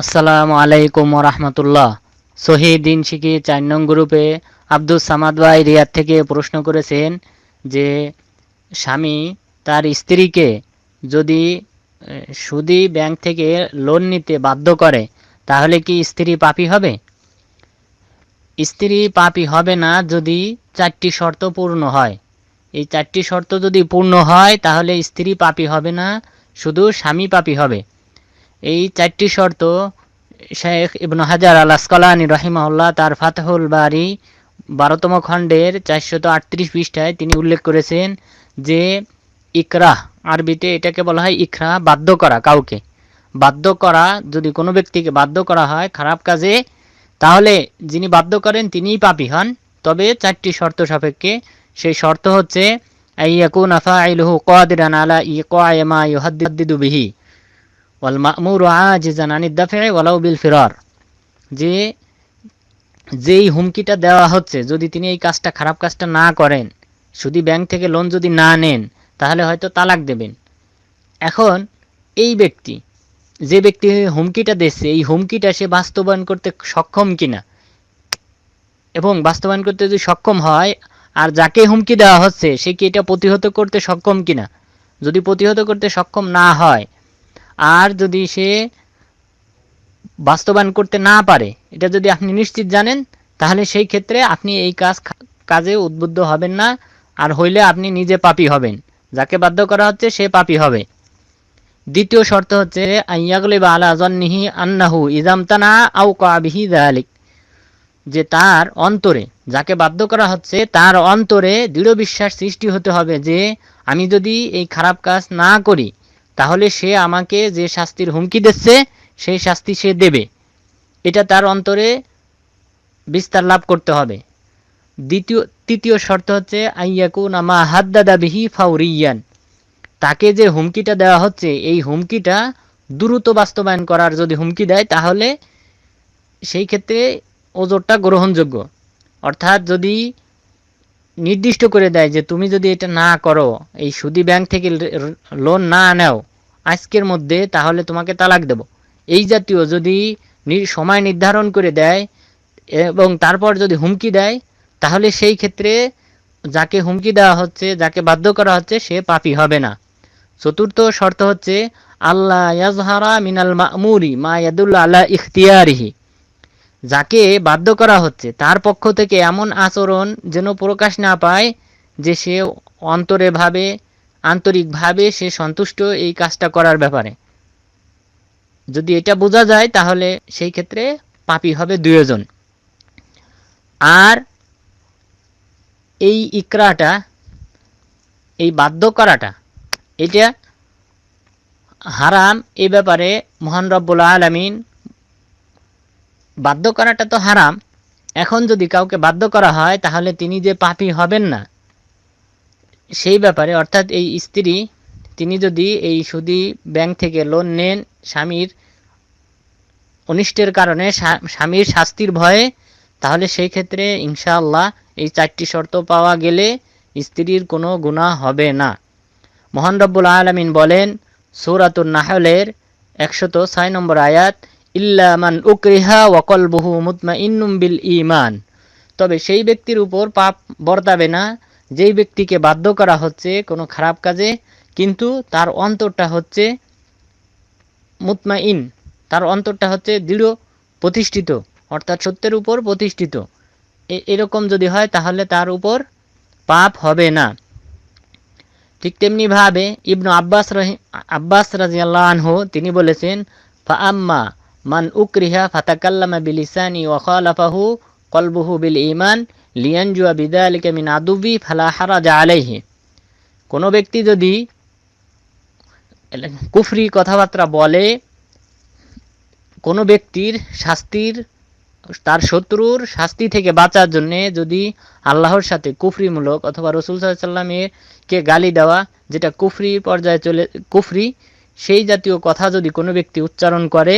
আসসালামু আলাইকুম রহমতুল্লাহ। শহীদিন শিখি চার নং গ্রুপে আব্দুল সামাদ ভাই রিয়াদ থেকে প্রশ্ন করেছেন যে, স্বামী তার স্ত্রীকে যদি সুদি ব্যাংক থেকে লোন নিতে বাধ্য করে, তাহলে কি স্ত্রী পাপী হবে? স্ত্রী পাপী হবে না যদি চারটি শর্ত পূর্ণ হয়। এই চারটি শর্ত যদি পূর্ণ হয়, তাহলে স্ত্রী পাপী হবে না, শুধু স্বামী পাপী হবে। এই চারটি শর্ত শেখ ইবন হাজার আল আসকালানি রহিমাউল্লাহ তার ফাতহুল বাড়ি বারোতম খণ্ডের চারশত আটত্রিশ পৃষ্ঠায় তিনি উল্লেখ করেছেন যে, ইকরাহ আরবিতে এটাকে বলা হয় ইখরা বাধ্য করা কাউকে। বাধ্য করা যদি কোনো ব্যক্তিকে বাধ্য করা হয় খারাপ কাজে, তাহলে যিনি বাধ্য করেন তিনিই পাপী হন। তবে চারটি শর্ত সাপেক্ষে, সেই শর্ত হচ্ছে ওয়ালাউ বিল যে, যেই হুমকিটা দেওয়া হচ্ছে, যদি তিনি এই কাজটা, খারাপ কাজটা না করেন শুধু ব্যাংক থেকে লোন যদি না নেন তাহলে হয়তো তালাক দেবেন। এখন এই ব্যক্তি, যে ব্যক্তি হুমকিটা দিচ্ছে, এই হুমকিটা সে বাস্তবায়ন করতে সক্ষম কিনা? এবং বাস্তবায়ন করতে যদি সক্ষম হয়, আর যাকে হুমকি দেওয়া হচ্ছে, সে কি এটা প্রতিহত করতে সক্ষম কিনা? যদি প্রতিহত করতে সক্ষম না হয়, আর যদি সে বাস্তবায়ন করতে না পারে, এটা যদি আপনি নিশ্চিত জানেন, তাহলে সেই ক্ষেত্রে আপনি এই কাজ কাজে উদ্বুদ্ধ হবেন না, আর হইলে আপনি নিজে পাপি হবেন। যাকে বাধ্য করা হচ্ছে সে পাপি হবে। দ্বিতীয় শর্ত হচ্ছে আইয়াগলে বা আলা আন্নাহু ইজামতানা আউ কাবিহি দালিক যে তার অন্তরে, যাকে বাধ্য করা হচ্ছে, তার অন্তরে দৃঢ় বিশ্বাস সৃষ্টি হতে হবে যে, আমি যদি এই খারাপ কাজ না করি, তাহলে সে আমাকে যে শাস্তির হুমকি দিচ্ছে, সেই শাস্তি সে দেবে। এটা তার অন্তরে বিস্তার লাভ করতে হবে। দ্বিতীয়, তৃতীয় শর্ত হচ্ছে আইয়াকু নামা হাদ্দাদা বিহি ফাউরিয়ান। তাকে যে হুমকিটা দেওয়া হচ্ছে, এই হুমকিটা দ্রুত বাস্তবায়ন করার যদি হুমকি দেয়, তাহলে সেই ক্ষেত্রে ওজোরটা গ্রহণযোগ্য। অর্থাৎ যদি নির্দিষ্ট করে দেয় যে তুমি যদি এটা না করো, এই সুদি ব্যাংক থেকে লোন না নেও, আজকের মধ্যে তাহলে তোমাকে তালাক দেব। এই জাতীয় যদি সময় নির্ধারণ করে দেয়, এবং তারপর যদি হুমকি দেয় তাহলে সেই ক্ষেত্রে যাকে হুমকি দেওয়া হচ্ছে, যাকে বাধ্য করা হচ্ছে, সে পাপী হবে না। চতুর্থ শর্ত হচ্ছে আল্লাহ ইয়াজহারা মিনাল মামুরি মা ইয়াদুল্লা আল্লাহ ইখতিয়ারিহি। যাকে বাধ্য করা হচ্ছে, তার পক্ষ থেকে এমন আচরণ যেন প্রকাশ না পায় যে সে অন্তরে ভাবে, আন্তরিকভাবে সে সন্তুষ্ট এই কাজটা করার ব্যাপারে। যদি এটা বোঝা যায়, তাহলে সেই ক্ষেত্রে পাপী হবে দুইজন আর এই ইকরাটা, এই বাধ্য করাটা এটা হারাম এই ব্যাপারে মহান রব্বুল আলমিন বাধ্য করাটা তো হারাম। এখন যদি কাউকে বাধ্য করা হয়, তাহলে তিনি যে পাপি হবেন না। সেই ব্যাপারে, অর্থাৎ এই স্ত্রী, তিনি যদি এই সুদি ব্যাংক থেকে লোন নেন, স্বামীর অনিষ্টের কারণে স্বামীর শাস্তির ভয়ে, তাহলে সেই ক্ষেত্রে ইনশাআল্লাহ এই চারটি শর্ত পাওয়া গেলে স্ত্রীর কোনো গুনাহ হবে না। মহান রব্বুল আলমিন বলেন সৌরাতুর নাহলের একশত ছয় নম্বর আয়াত, ইল্লা মান উকরিহা ওয়াকলবহু মুতমা ইন্নুম বিল ইমান তবে সেই ব্যক্তির উপর পাপ বর্তাবে না, যেই ব্যক্তিকে বাধ্য করা হচ্ছে কোনো খারাপ কাজে, কিন্তু তার অন্তরটা হচ্ছে মুতমা ইন তার অন্তরটা হচ্ছে দৃঢ় প্রতিষ্ঠিত, অর্থাৎ সত্যের উপর প্রতিষ্ঠিত। এরকম যদি হয়, তাহলে তার উপর পাপ হবে না। ঠিক তেমনিভাবে ইবনু আব্বাস রহি আব্বাস রাজিয়াল্লাহ আনহু, তিনি বলেছেন ফা আম্মা মান উকরিহা ফাতাকাল্লামা বিলিসানি ওয়া খালাফাহু কলবুহু বিল ইমান লিয়ানজুয়া বিদালিকা মিন আদুবি ফালা হারাজা আলাইহি। কোনো ব্যক্তি যদি কুফরি কথাবার্তা বলে, কোনো ব্যক্তির শাস্তির তার শত্রুর শাস্তি থেকে বাঁচার জন্যে যদি আল্লাহর সাথে কুফরিমূলক অথবা রসুল সাল্লামের কে গালি দেওয়া, যেটা কুফরি পর্যায়ে চলে, কুফরি, সেই জাতীয় কথা যদি কোনো ব্যক্তি উচ্চারণ করে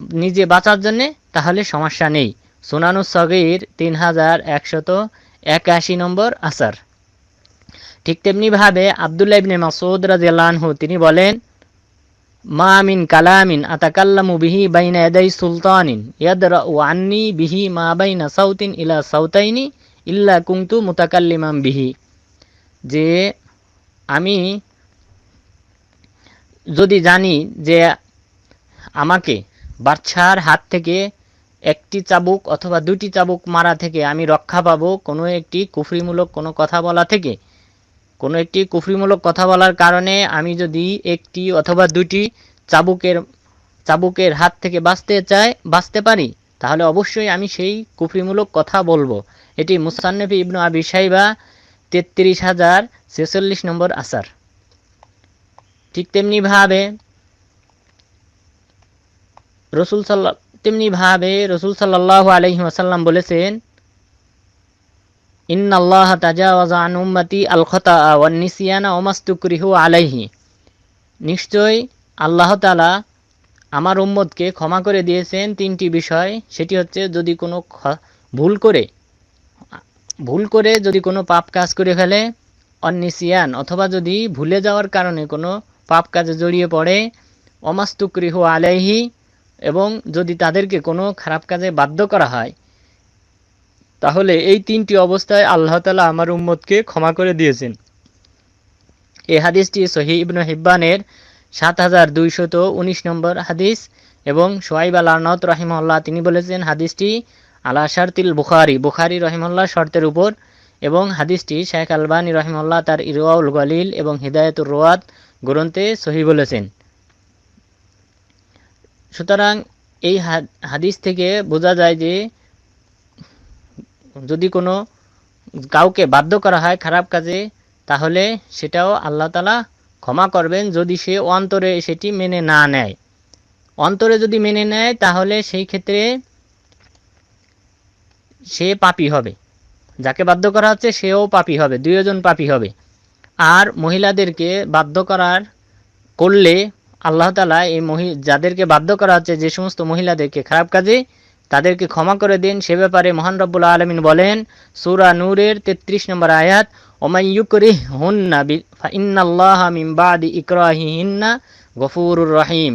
নিজে বাঁচার জন্যে, তাহলে সমস্যা নেই। সোনানু সগির তিন হাজার একশত একাশি নম্বর আসার। ঠিক তেমনিভাবে আবদুল্লাহ ইবনে মাসুদ রাজিয়াল্লাহু তিনি বলেন মা মিন কালামিন আতাকাল্লামু বিহি বাইনা ইয়াদাই সুলতানিন। ইয়াদরাউ আন্নি বিহি মা বাইনা সাউতিন ইলা সাউতাইনি ইল্লা কুনতু মুতাকাল্লিমাম বিহি। যে আমি যদি জানি যে আমাকে বাচ্চার হাত থেকে একটি চাবুক অথবা দুটি চাবুক মারা থেকে আমি রক্ষা পাবো, কোনো একটি কুফরিমূলক কোনো কথা বলা থেকে কোনো একটি কুফরিমূলক কথা বলার কারণে আমি যদি একটি অথবা দুটি চাবুকের চাবুকের হাত থেকে বাঁচতে চাই, বাঁচতে পারি, তাহলে অবশ্যই আমি সেই কুফরিমূলক কথা বলব। এটি মুসান্নফি ইবনু আবি সাইবা তেত্রিশ হাজার ছেচল্লিশ নম্বর আসার। ঠিক তেমনিভাবে রসুল সাল্লা তেমনিভাবে রসুল সাল্লাহ আলহি আসাল্লাম বলেছেন ইন্নাল্লাহ তাজাওয়াজা আন উম্মতি আল খতা ওয়ান আলাইহি। নিশ্চয় আল্লাহ তালা আমার উম্মতকে ক্ষমা করে দিয়েছেন তিনটি বিষয়। সেটি হচ্ছে যদি কোনো ভুল করে ভুল করে যদি কোনো পাপ কাজ করে ফেলে অনিসিয়ান অথবা যদি ভুলে যাওয়ার কারণে কোনো পাপ কাজে জড়িয়ে পড়ে অমাস্তুকরিহু আলাইহি, এবং যদি তাদেরকে কোনো খারাপ কাজে বাধ্য করা হয় তাহলে এই তিনটি অবস্থায় আল্লাহ তালা আমার উম্মতকে ক্ষমা করে দিয়েছেন। এই হাদিসটি সহি ইবনু হিব্বানের সাত হাজার দুইশত উনিশ নম্বর হাদিস এবং সোয়াইব আল আনত রহিমল্লাহ তিনি বলেছেন, হাদিসটি আলা শারতিল বুখারি। বুখারি রহিমল্লাহ শর্তের উপর এবং হাদিসটি শেখ আলবানী রহিমল্লাহ তার ইরওয়াউল গলিল এবং হিদায়তুর রোয়াত গ্রন্থে সহি বলেছেন। সুতরাং এই হাদিস থেকে বোঝা যায় যে যদি কোনো কাউকে বাধ্য করা হয় খারাপ কাজে, তাহলে সেটাও আল্লাহ তালা ক্ষমা করবেন যদি সে অন্তরে সেটি মেনে না নেয়। অন্তরে যদি মেনে নেয়, তাহলে সেই ক্ষেত্রে সে পাপী হবে। যাকে বাধ্য করা হচ্ছে, সেও পাপী হবে, দুইজন পাপী হবে। আর মহিলাদেরকে বাধ্য করার করলে আল্লাহ তালা এই মহি, যাদেরকে বাধ্য করা হচ্ছে যে সমস্ত মহিলাদেরকে খারাপ কাজে তাদেরকে ক্ষমা করে দিন। সে ব্যাপারে মহান রব্বুল আলমিন বলেন, সুরা নূরের তেত্রিশ নম্বর আয়াত ওমাইয়ুকরি হুন্না ইন্নাল্লাহ মিন বাদি ইকরাহিহিন্না গফুরুর রহিম।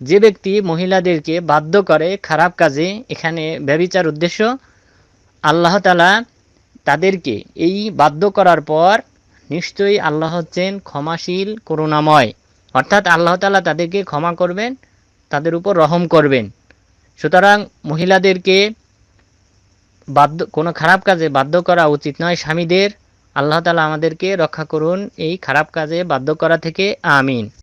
যে ব্যক্তি মহিলাদেরকে বাধ্য করে খারাপ কাজে এখানে ব্যবিচার উদ্দেশ্য, আল্লাহ তালা তাদেরকে এই বাধ্য করার পর নিশ্চয়ই আল্লাহ হচ্ছেন ক্ষমাশীল, করুণাময়। অর্থাৎ আল্লাহ তালা তাদেরকে ক্ষমা করবেন, তাদের উপর রহম করবেন। সুতরাং মহিলাদেরকে বাধ্য, কোনো খারাপ কাজে বাধ্য করা উচিত নয় স্বামীদের। আল্লাহ তালা আমাদেরকে রক্ষা করুন এই খারাপ কাজে বাধ্য করা থেকে। আমিন।